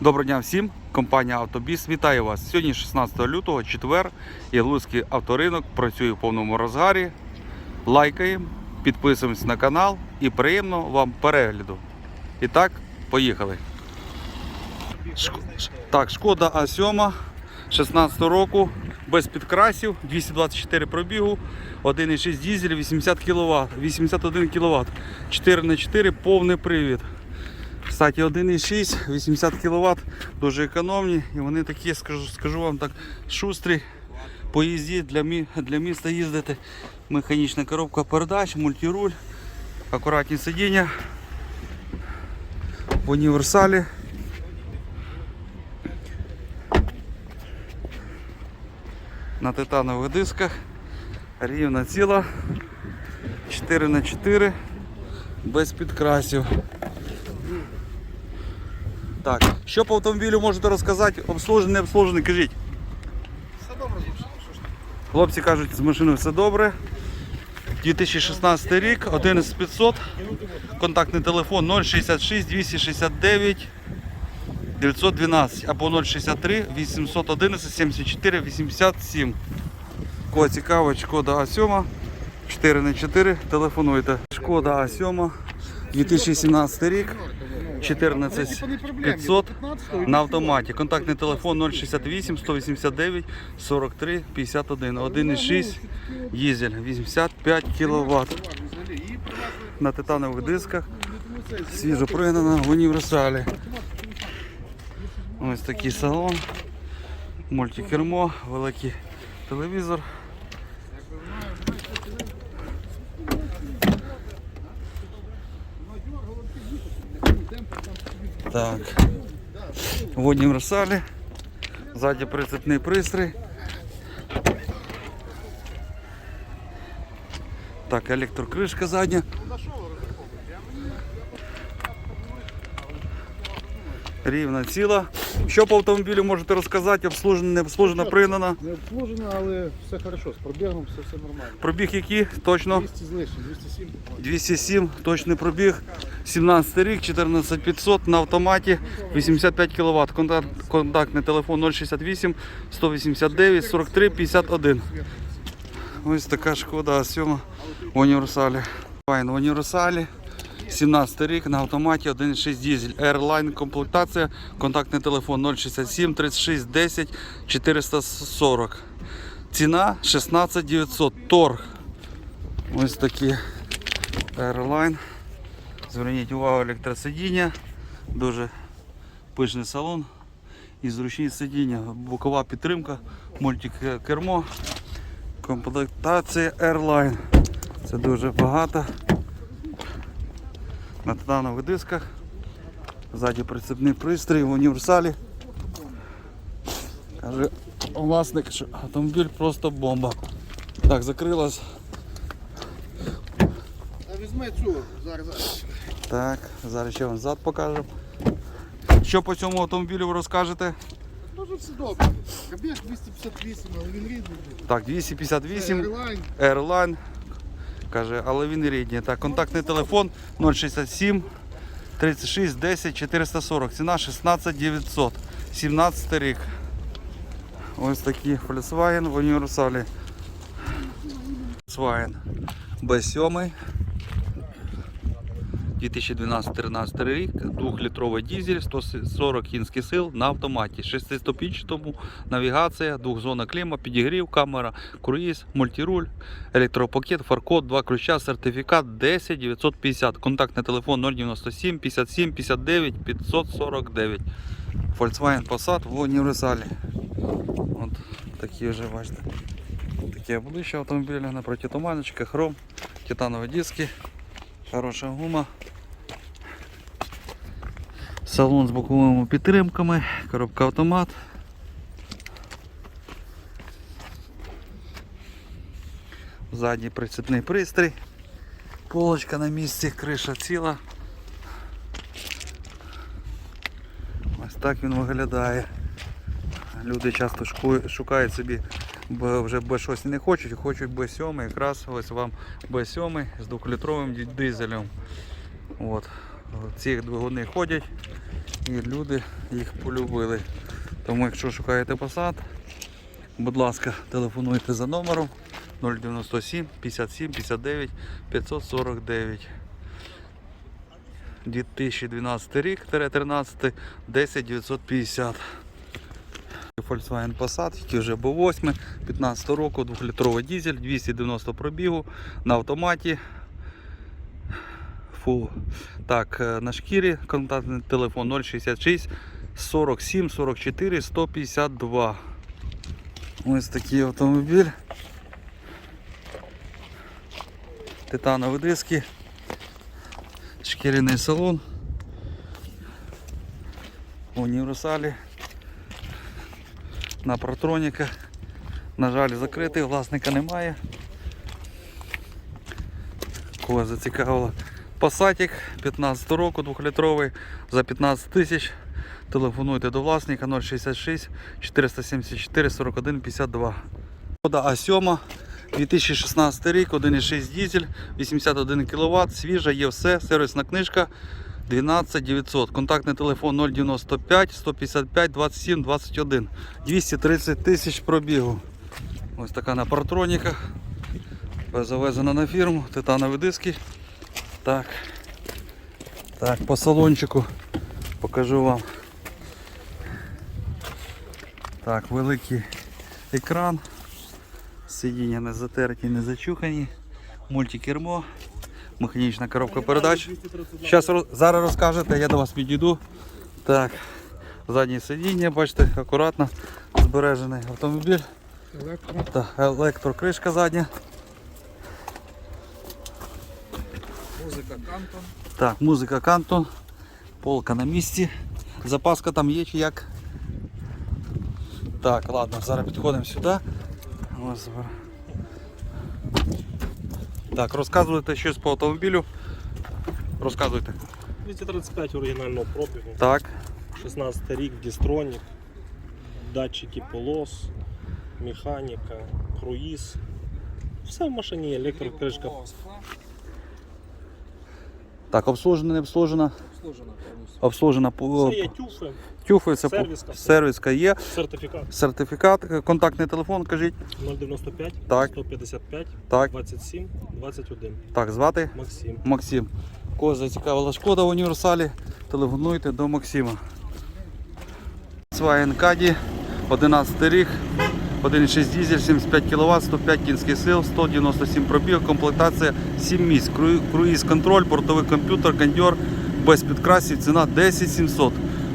Доброго дня всім! Компанія Автобіс вітає вас. Сьогодні 16 лютого, четвер, і авторинок працює в повному розгарі. Лайкаємо, підписуємось на канал і приємно вам перегляду. І так, поїхали. Шк- Так, шкода А7 16 року, без підкрасів, 224 пробігу, 1,6 дізель, 80 кВт, 81 кВт, 4х4 повний привід. Кстати, 1,6, 80 кВт, дуже економні. І вони такі, скажу, скажу вам так, шустрі по їзді для, мі, для міста їздити. Механічна коробка передач, мультируль, акуратні сидіння в універсалі. На титанових дисках. Рівна ціла. 4 на 4 без підкрасів. Так, що по автомобілю можете розказати? Обслужений, не обслужений, кажіть. Все добре? Хлопці кажуть, з машиною все добре. 2016 рік, 11500, контактний телефон 066 269 912 або 063 811 74 87. Кого цікаво, шкода А7 4 на 4 телефонуйте. Шкода А7 2017 рік, 14 500 на автоматі. Контактний телефон 068 189 43 51 1,6 дізель 85 кВт. На титанових дисках. Свіжо пригнана в універсалі. Ось такий салон. Мультикермо, великий телевізор. Так. Водні універсалі. Ззаді прицепний пристрій. Так, електрокришка задня. Рівна ціла. Що по автомобілю можете розказати? Обслужена, не обслужена, пригнана. Не обслужено, але все хорошо. З пробігом все, все нормально. Пробіг який? Точно. 200 з лишнім, 207. 207, точний пробіг. 17 рік, 14500 на автоматі, 85 кВт. Контакт, контактний телефон 068 189 43 51. Ось така шкода А7 в універсалі. Файн в універсалі. 17 рік на автоматі 1.6 дізель. Airline комплектація. Контактний телефон 067 36 10 440. Ціна 16 900. Торг. Ось такі Airline. Зверніть увагу електросидіння. Дуже пишний салон і зручні сидіння. Бокова підтримка, мультикермо, комплектація Airline. Це дуже багато. На титанових дисках. Ззаді прицепний пристрій в універсалі. Каже власник, що автомобіль просто бомба. Так, закрилась. А візьми цю зараз. зараз. Так, зараз ще вам зад покажемо. Що по цьому автомобілю ви розкажете? Дуже все добре. Пробіг 258, але він рідний. Так, 258 Airline. Airline. Каже, але він рідний. Так, контактний телефон 067 36 10 440. Ціна 16 900. 17 рік. Ось такий Volkswagen в універсалі. Volkswagen B7. 2012-13 рік, 2-літровий дізель, 140 кінських сил на автоматі, 6-ступінчатому, навігація, двохзонна кліма, підігрів, камера, круїз, мультируль, електропакет, фаркод, два ключа, сертифікат 10 950, контактний телефон 097 57 59 549. Volkswagen Passat в універсалі. От такі вже бачите. Такі обличчя автомобіля на протитуманочка, хром, титанові диски. Хороша гума. Салон з боковими підтримками, коробка автомат. Задній прицепний пристрій. Полочка на місці, криша ціла. Ось так він виглядає. Люди часто шукають собі б- вже Б6 не хочуть, хочуть Б7, якраз ось вам Б7 з 2-літровим дизелем. От. Ці двигуни ходять І люди їх полюбили. Тому якщо шукаєте посад, будь ласка, телефонуйте за номером 097 57 59 549. 2012 рік, 13, 10 950. Volkswagen Passat, який вже був 8, 15 року, 2-літровий дизель, 290 пробігу на автоматі. Фу. Так, е, на шкірі контактний телефон 066 47 44 152. Ось такий автомобіль. Титанові диски. Шкіряний салон. Універсалі. На протроніка. На жаль, закритий, власника немає. Кого зацікавило. Пасатик 15 року, 2-літровий за 15 тисяч. Телефонуйте до власника 066 474 41 52. Шкода А7, 2016 рік, 1,6 дизель, 81 кВт, свіжа, є все, сервісна книжка 12 900. Контактний телефон 095 155 27 21. 230 тисяч пробігу. Ось така на партроніках. Завезена на фірму, титанові диски. Так. Так, по салончику покажу вам. Так, великий екран. Сидіння не затерті, не зачухані. Мультикермо, механічна коробка передач. Щас, зараз розкажете, я до вас підійду. Так, заднє сидіння, бачите, акуратно збережений автомобіль. Електро. Так, електрокришка задня. Музика Кантон. Так, музика Кантон. Полка на місці. Запаска там є чи як? Так, ладно, зараз підходимо сюди. Ось зараз. Так, розказуйте щось по автомобілю. Розказуйте. 235 оригінального пробігу, Так, 16 рік, дістронік, датчики полос, механіка, круїз. Все в машині, є, електрокришка. Так, обслужена, не обслужена. Обслужена повністю. Обслужена по Все є тюфи, тюфи, по- Сервіска, сервіска є. сертифікат Сертифікат, контактний телефон, кажіть. 095 Так. 155 Так, 27 21. так, звати Максим. Максим. Кого зацікавила шкода в універсалі, телефонуйте до Максима. Volkswagen Caddy, 11 рік, 1,6 дизель, 75 кВт, 105 кінських сил, 197 пробіг, комплектація 7 місць, кру- круїз контроль, бортовий комп'ютер, кондьор, без підкрасів, ціна 10 700.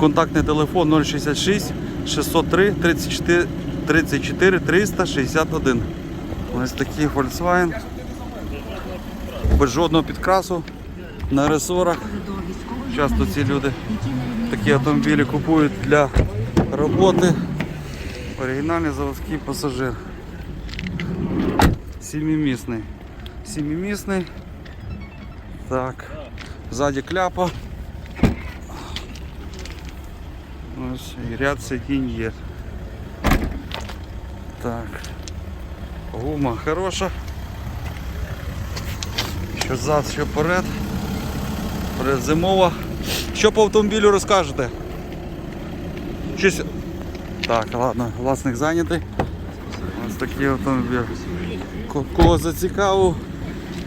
Контактний телефон 066 603 34 34 361. Ось такий Volkswagen. Без жодного підкрасу на ресорах. Часто ці люди такі автомобілі купують для роботи. Оригінальний заводський пасажир. Сімімісний. Сімімісний. Так. Ззаді кляпа. Ось ряд сидінь є. Так. Гума хороша. Що зад, що перед. Передзимова. Що по автомобілю розкажете? Щось. Так, ладно, власник зайнятий. Ось такий автомобіль. Кого зацікавив,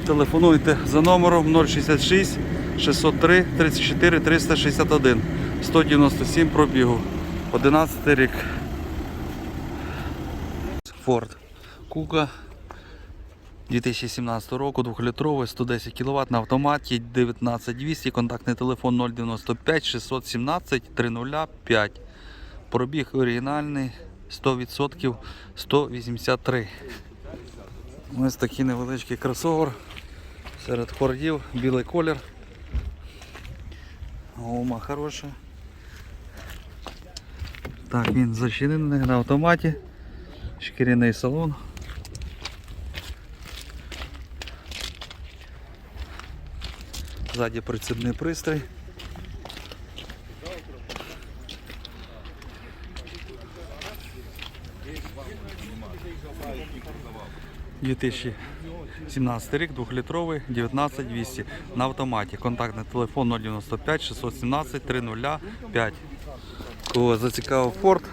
телефонуйте за номером 066 603 34 361 197 пробігу. 11 рік. Ford Kuga 2017 року, 2-літровий, 110 кВт на автоматі, 19200, контактний телефон 095 617 305. Пробіг оригінальний 100% 183. Ось такий невеличкий кросовер серед хордів, білий колір. Гума хороша. Так, він зачинений на автоматі. Шкіряний салон. Ззаді прицепний пристрій. 2017 рік, 2-літровий, 19200 на автоматі. Контактний телефон 095 617 305. Кого зацікавив Форд,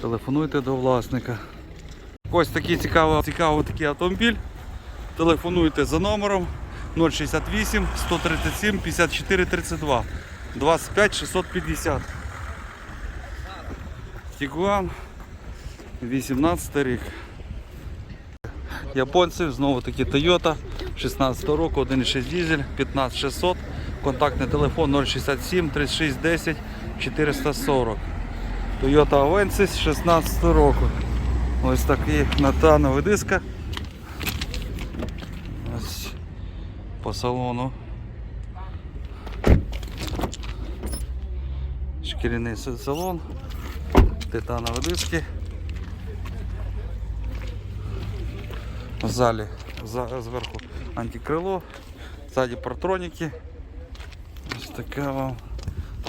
телефонуйте до власника. Ось такий цікавий, цікавий такий автомобіль. Телефонуйте за номером 068 137 54 32 25 650. Тігуан 18 рік. Японців, знову таки Toyota 16 року, 1,6 дизель, 15600, контактний телефон 067 36 10 440. Toyota Avensis 16 року. Ось такий натановий диска. Ось по салону. Шкіряний салон, титанові диски. Залі за- зверху антикрило, ззаді партроніки. Ось така вам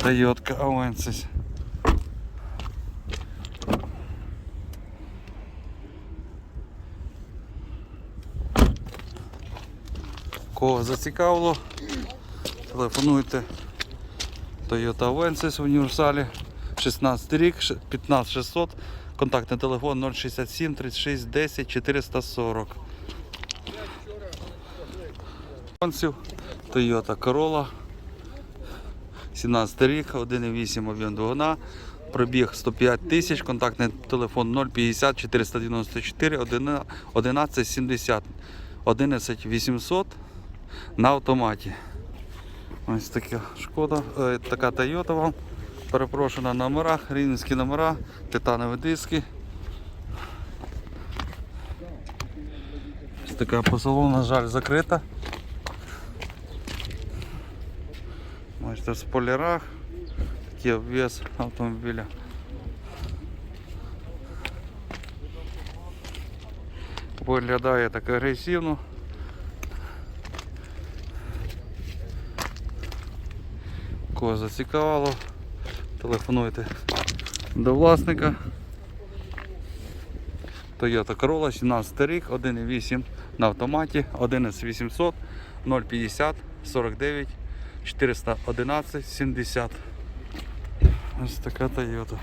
Toyota Avensis. Кого зацікавило, телефонуйте Toyota Avensis в універсалі 16 рік, 15600, контактний телефон 067 36 10 440. Японців, Toyota Corolla 17 рік, 1,8 об'єм двигуна, пробіг 105 тисяч, контактний телефон 050 494 11 70 11 800 на автоматі. Ось така шкода, е, така вам. Перепрошую на номерах, рівненські номера, титанові диски. Ось така по на жаль, закрита. Бачите, в спойлерах такий обвес автомобіля. Виглядає так агресивно. Кого зацікавило, телефонуйте до власника. Toyota Corolla 17 рік, 1,8 на автоматі, 11800 050 49 411 70. Ось така Toyota.